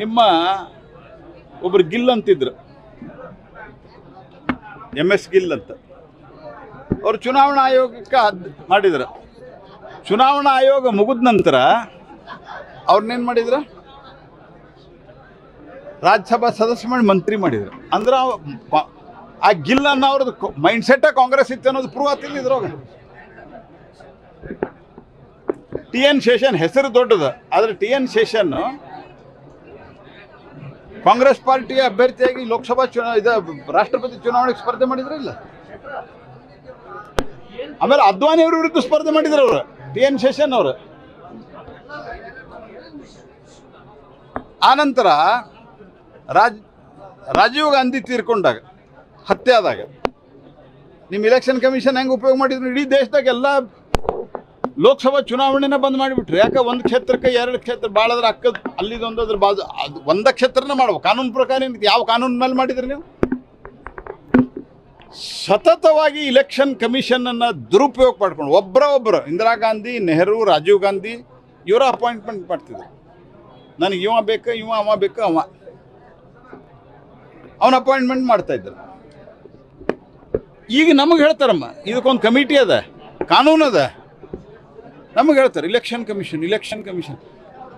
ನಿಮ್ಮ ಒಬ್ರು ಗಿಲ್ ಅಂತಿದ್ರು. ಎಂ ಎಸ್ ಗಿಲ್ ಅಂತ. ಅವರು ಚುನಾವಣಾ ಆಯೋಗಕ್ಕೆ ಮಾಡಿದ್ರು. ಚುನಾವಣಾ ಆಯೋಗ ಮುಗಿದ ನಂತರ ಅವ್ರನ್ನೇನು ಮಾಡಿದ್ರು? ರಾಜ್ಯಸಭಾ ಸದಸ್ಯ ಮಾಡಿ ಮಂತ್ರಿ ಮಾಡಿದ್ರು. ಅಂದ್ರೆ ಆ ಗಿಲ್ ಅನ್ನೋ ಅವ್ರದ್ದು ಮೈಂಡ್ ಸೆಟ್ ಕಾಂಗ್ರೆಸ್ ಇತ್ತು ಅನ್ನೋದು ಪ್ರೂವ್ ಆಗ್ತಿಲ್ಲ ಇದ್ರೊಳಗೆ. ಟಿ ಎನ್ ಶೇಷನ್ ಹೆಸರು ದೊಡ್ಡದು. ಆದರೆ ಟಿ ಎನ್ ಶೇಷನ್ ಕಾಂಗ್ರೆಸ್ ಪಾರ್ಟಿಯ ಅಭ್ಯರ್ಥಿಯಾಗಿ ಲೋಕಸಭಾ ಚುನಾವಣೆ ಇದು ರಾಷ್ಟ್ರಪತಿ ಚುನಾವಣೆಗೆ ಸ್ಪರ್ಧೆ ಮಾಡಿದ್ರ ಇಲ್ಲ. ಆಮೇಲೆ ಅದ್ವಾನಿ ಅವ್ರ ವಿರುದ್ಧ ಸ್ಪರ್ಧೆ ಮಾಡಿದ್ರು ಅವರು, ಟಿ ಎನ್ ಶೇಷನ್ ಅವರು. ಆನಂತರ ರಾಜ್, ರಾಜೀವ್ ಗಾಂಧಿ ತೀರ್ಕೊಂಡಾಗ, ಹತ್ಯೆ ಆದಾಗ ನಿಮ್ಮ ಇಲೆಕ್ಷನ್ ಕಮಿಷನ್ ಹೆಂಗೆ ಉಪಯೋಗ ಮಾಡಿದ್ರು? ಇಡೀ ದೇಶದಾಗ ಎಲ್ಲ ಲೋಕಸಭಾ ಚುನಾವಣೆನ ಬಂದ್ ಮಾಡಿಬಿಟ್ರು. ಯಾಕೆ ಒಂದು ಕ್ಷೇತ್ರಕ್ಕೆ ಎರಡು ಕ್ಷೇತ್ರ ಭಾಳ ಅದ್ರ ಅಕ್ಕದ ಅಲ್ಲಿದೊಂದು ಅದ್ರ ಬಾಜು ಅದು ಒಂದ ಕ್ಷೇತ್ರನ ಮಾಡುವ ಕಾನೂನು ಪ್ರಕಾರ ಯಾವ ಕಾನೂನು ಮೇಲೆ ಮಾಡಿದ್ರಿ ನೀವು? ಸತತವಾಗಿ ಇಲೆಕ್ಷನ್ ಕಮಿಷನ್ ಅನ್ನ ದುರುಪಯೋಗ ಪಡ್ಕೊಂಡು ಒಬ್ಬರ ಒಬ್ಬರು ಇಂದಿರಾ ಗಾಂಧಿ, ನೆಹರು, ರಾಜೀವ್ ಗಾಂಧಿ ಇವರ ಅಪಾಯಿಂಟ್ಮೆಂಟ್ ಮಾಡ್ತಿದ್ರು. ನನಗೆ ಇವ ಬೇಕು, ಇವ ಅವ ಬೇಕು, ಅವ. ಅವನ ಅಪಾಯಿಂಟ್ಮೆಂಟ್ ಮಾಡ್ತಾ ಇದ್ರು. ಈಗ ನಮಗೆ ಹೇಳ್ತಾರಮ್ಮ, ಇದಕ್ಕೊಂದು ಕಮಿಟಿ ಅದ, ಕಾನೂನು ಅದ. ನಮಗೆ ಹೇಳ್ತಾರೆ ಇಲೆಕ್ಷನ್ ಕಮಿಷನ್ ಇಲೆಕ್ಷನ್ ಕಮಿಷನ್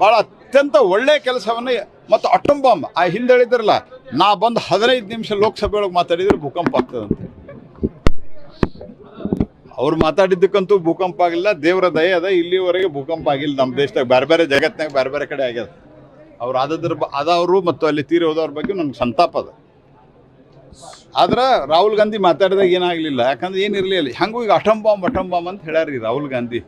ಭಾಳ ಅತ್ಯಂತ ಒಳ್ಳೆಯ ಕೆಲಸವನ್ನು ಮತ್ತು ಅಟಮ್ ಬಾಂಬ್ ಆ ಹಿಂದೆ ಹೇಳಿದ್ರಲ್ಲ, ನಾ ಬಂದು ಹದಿನೈದು ನಿಮಿಷ ಲೋಕಸಭೆ ಒಳಗೆ ಮಾತಾಡಿದ್ರೆ ಭೂಕಂಪ ಆಗ್ತದಂತೆ. ಅವ್ರು ಮಾತಾಡಿದ್ದಕ್ಕಂತೂ ಭೂಕಂಪ ಆಗಿಲ್ಲ, ದೇವರ ದಯ ಅದ, ಇಲ್ಲಿವರೆಗೆ ಭೂಕಂಪ ಆಗಿಲ್ಲ. ನಮ್ಮ ದೇಶದಾಗ ಬೇರೆ ಬೇರೆ ಜಗತ್ತಿನಾಗ ಬೇರೆ ಬೇರೆ ಕಡೆ ಆಗ್ಯದ. ಅವ್ರು ಆದದ್ರ ಆದವರು ಮತ್ತು ಅಲ್ಲಿ ತೀರಿ ಹೋದವ್ರ ಬಗ್ಗೆ ನನಗೆ ಸಂತಾಪ ಅದ. ಆದ್ರೆ ರಾಹುಲ್ ಗಾಂಧಿ ಮಾತಾಡಿದಾಗ ಏನಾಗಲಿಲ್ಲ, ಯಾಕಂದ್ರೆ ಏನಿರಲಿಲ್ಲ ಹಂಗೂ ಈಗ ಅಟಂಬಾಂಬ್ ಬಾಂಬ್ ಬಾಂಬ್ ಅಂತ ಹೇಳ್ಯಾರಿ ರಾಹುಲ್ ಗಾಂಧಿ.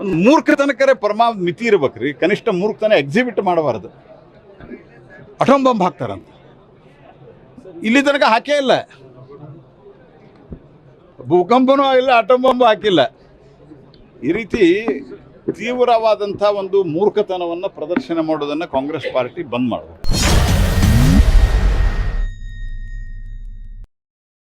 ಒಂದು ಮೂರ್ಖತನಕರೆ ಪರಮಾ ಮಿತಿ ಇರ್ಬೇಕ್ರಿ. ಕನಿಷ್ಠ ಮೂರ್ಖತನ ಎಕ್ಸಿಬಿಟ್ ಮಾಡಬಾರ್ದು. ಅಟಮ್ ಬಾಂಬ್ ಹಾಕ್ತಾರಂತ. ಇಲ್ಲಿ ತನಕ ಹಾಕೇ ಇಲ್ಲ. ಭೂಕಂಪನೂ ಆಗಿಲ್ಲ ಅಟಮ್ ಬಾಂಬ್ ಹಾಕಿಲ್ಲ. ಈ ರೀತಿ ತೀವ್ರವಾದಂಥ ಒಂದು ಮೂರ್ಖತನವನ್ನು ಪ್ರದರ್ಶನ ಮಾಡೋದನ್ನು ಕಾಂಗ್ರೆಸ್ ಪಾರ್ಟಿ ಬಂದ್ ಮಾಡಬೇಕು.